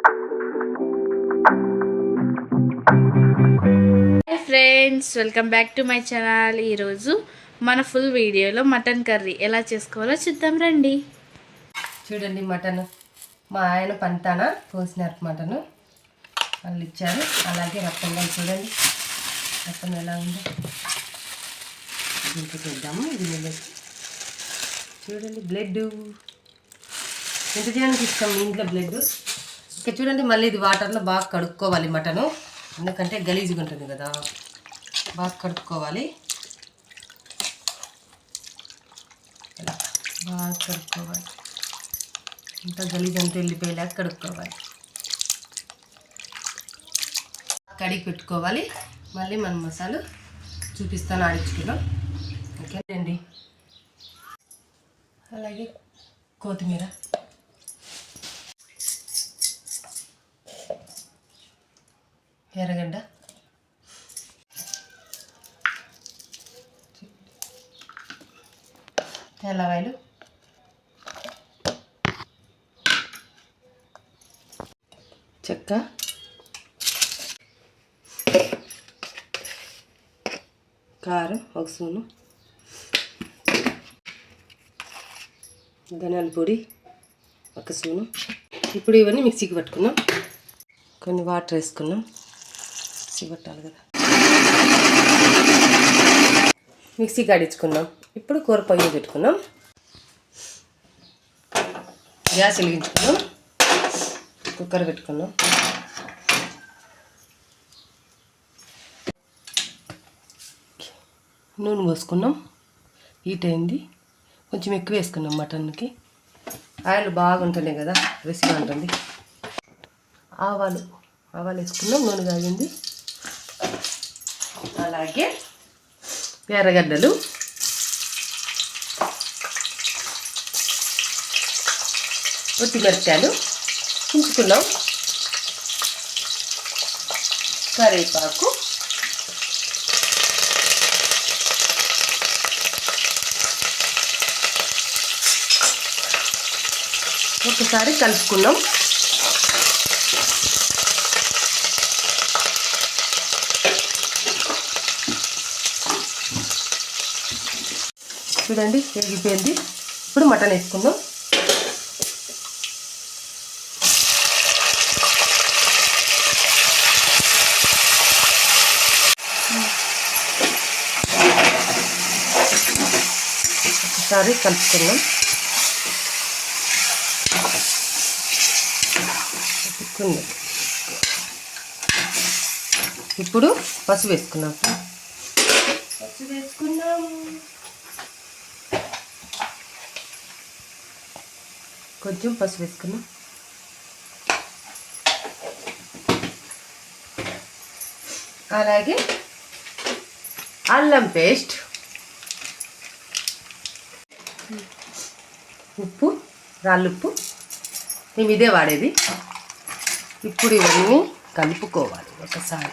Hi friends welcome back to my channel ఈరోజు మన full వీడియోలో మటన్ కర్రీ ఎలా చేసుకోవాలో చూద్దాం రండి. చూడండి మటన్. మా ఆయన పంతాన కోసినారు మటన్. వాళ్ళు ఇచ్చారు. అలాగే రక్తం చూడండి. రక్తం ఎలా ఉందో. ఇంటికి చేద్దాము దీనిలో చూడండి బ్లడ్ ఎంత చేయడానికి ఇష్టం ఇంట్లో బ్లడ్ ఇక చూడండి మళ్ళీ ఇది వాటర్లో బాగా కడుక్కోవాలి మటను. ఎందుకంటే గలీజ్గా ఉంటుంది కదా. బాగా కడుక్కోవాలి. ఇలా బాగా కడుక్కోవాలి. ఇంత గలీజ్ అంతా వెళ్ళిపోయేలాగా కడుక్కోవాలి. కడిగి పెట్టుకోవాలి. మళ్ళీ మనం మసాలా చూపిస్తాను ఆడించుకున్నాం ఓకే అండి. అలాగే కొత్తిమీర. ఎర్రగడ్డ. తెల్లవాయలు. చెక్క. కారం ఒక స్పూను. ధనియాల పొడి ఒక స్పూను. ఇప్పుడు ఇవన్నీ మిక్సీకి పట్టుకున్నాం కొన్ని వాటర్ వేసుకున్నాం మిక్సీ పట్టాలి కదా. మిక్సీ కాడించుకున్నాం ఇప్పుడు కూర పొయ్యి పెట్టుకున్నాం గ్యాస్ వెలిగించుకున్నాం కుక్కర్ పెట్టుకున్నాం నూనె పోసుకున్నాం హీట్ అయింది. కొంచెం ఎక్కువ వేసుకున్నాం మటన్కి. ఆయిల్ బాగుంటుంది కదా రుచిగా ఉంటుంది. ఆవాలు ఆవాలు వేసుకున్నాం నూనె కాగింది. అలాగే ఎర్రగడ్డలు. ఒట్టి మిరపకాయలు చించుకున్నాం కరివేపాకు ఒకసారి కలుపుకున్నాం. చూడండి ఎగిపోయింది ఇప్పుడు మటన్ వేసుకుందాం. ఒకసారి కలుపుకుందాం. ఇప్పుడు పసుపు వేసుకున్నాం పసుపు వేసుకున్నాం కొంచెం పసుపు వేసుకున్నాం అలాగే అల్లం పేస్ట్ ఉప్పు రాళ్ళుప్పు. మేము ఇదే వాడేది. ఇప్పుడు ఇవన్నీ కలుపుకోవాలి ఒకసారి.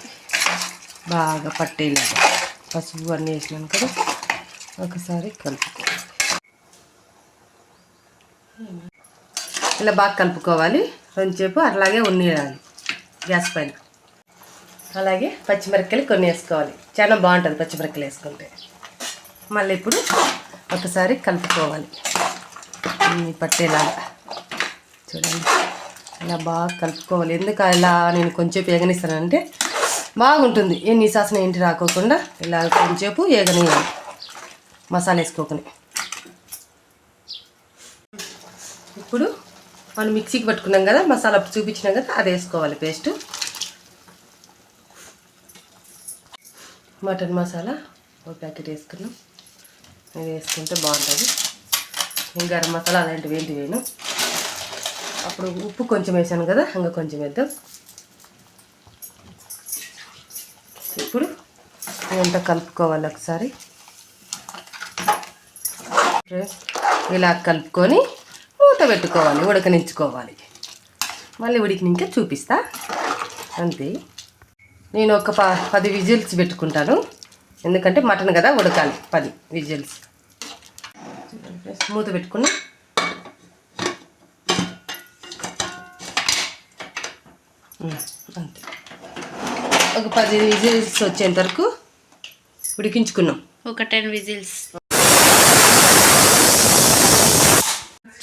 బాగా పట్టేలాగా. పసుపు అన్నీ వేసినాను కదా ఒకసారి కలుపుకోవాలి ఇలా బాగా కలుపుకోవాలి. కొంచెంసేపు అట్లాగే ఉన్నీయాలి. గ్యాస్ పైన. అలాగే పచ్చిమిరపకాయలు కొన్ని వేసుకోవాలి చాలా బాగుంటుంది పచ్చిమిరపకాయలు వేసుకుంటే. మళ్ళీ ఇప్పుడు ఒకసారి కలుపుకోవాలి. పట్టేలాగా. చూడండి. ఇలా బాగా కలుపుకోవాలి. ఎందుకు ఇలా నేను కొంచెంసేపు ఏగనిస్తానంటే బాగుంటుంది. ఏ సాసన ఏంటి రాకోకుండా ఇలా కొంచెంసేపు ఏగనియాలి. మసాలా వేసుకోకుండా ఇప్పుడు మనం మిక్సీకి పట్టుకున్నాం కదా మసాలా చూపించినాం కదా అది వేసుకోవాలి పేస్ట్. మటన్ మసాలా ఒక ప్యాకెట్ వేసుకున్నాం. ఇది వేసుకుంటే బాగుంటుంది. ఇంకా గరం మసాలా అలాంటివి ఏంటి వేయను. అప్పుడు ఉప్పు కొంచెం వేసాను కదా ఇంకా కొంచెం వేద్దాం. ఇప్పుడు ఇదంతా కలుపుకోవాలి ఒకసారి. ఇలా కలుపుకొని మూత పెట్టుకోవాలి ఉడకనించుకోవాలి మళ్ళీ ఉడికినాక చూపిస్తా. అంతే. నేను ఒక ప పది విజిల్స్ పెట్టుకుంటాను. ఎందుకంటే మటన్ కదా ఉడకాలి పది విజిల్స్. మూత పెట్టుకుని. అంతే. ఒక పది విజిల్స్ వచ్చేంత వరకు ఉడికించుకున్నాం. ఒక టెన్ విజిల్స్.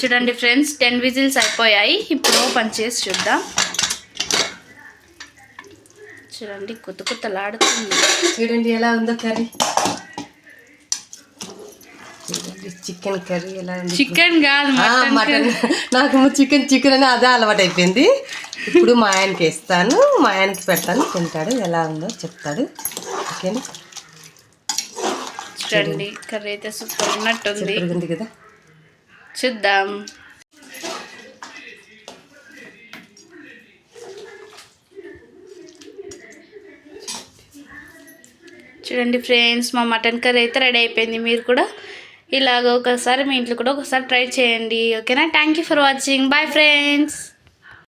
చూడండి ఫ్రెండ్స్ టెన్ విజిల్స్ అయిపోయాయి. ఇప్పుడు ఓపెన్ చేసి చూద్దాం. చూడండి కొత్త కొత్తలాడుతుంది. చూడండి ఎలా ఉందో కర్రీ. చికెన్ కర్రీ ఎలా ఉంది. చికెన్ కాదు మటన్ నాకు చికెన్ చికెన్ అని అదే అలవాటు అయిపోయింది ఇప్పుడు మా ఆయనకి ఇస్తాను మా ఆయనకి పెడతాను. తింటాడు. ఎలా ఉందో చెప్తాడు. ఓకేనా? చూడండి కర్రీ అయితే సూపర్ ఉన్నట్టుంది. కదా? చూద్దాం. చూడండి ఫ్రెండ్స్ మా మటన్ కర్రీ అయితే రెడీ అయిపోయింది. మీరు కూడా ఇలాగ ఒకసారి మీ ఇంట్లో కూడా ఒకసారి ట్రై చేయండి. ఓకేనా? Thank you for watching bye friends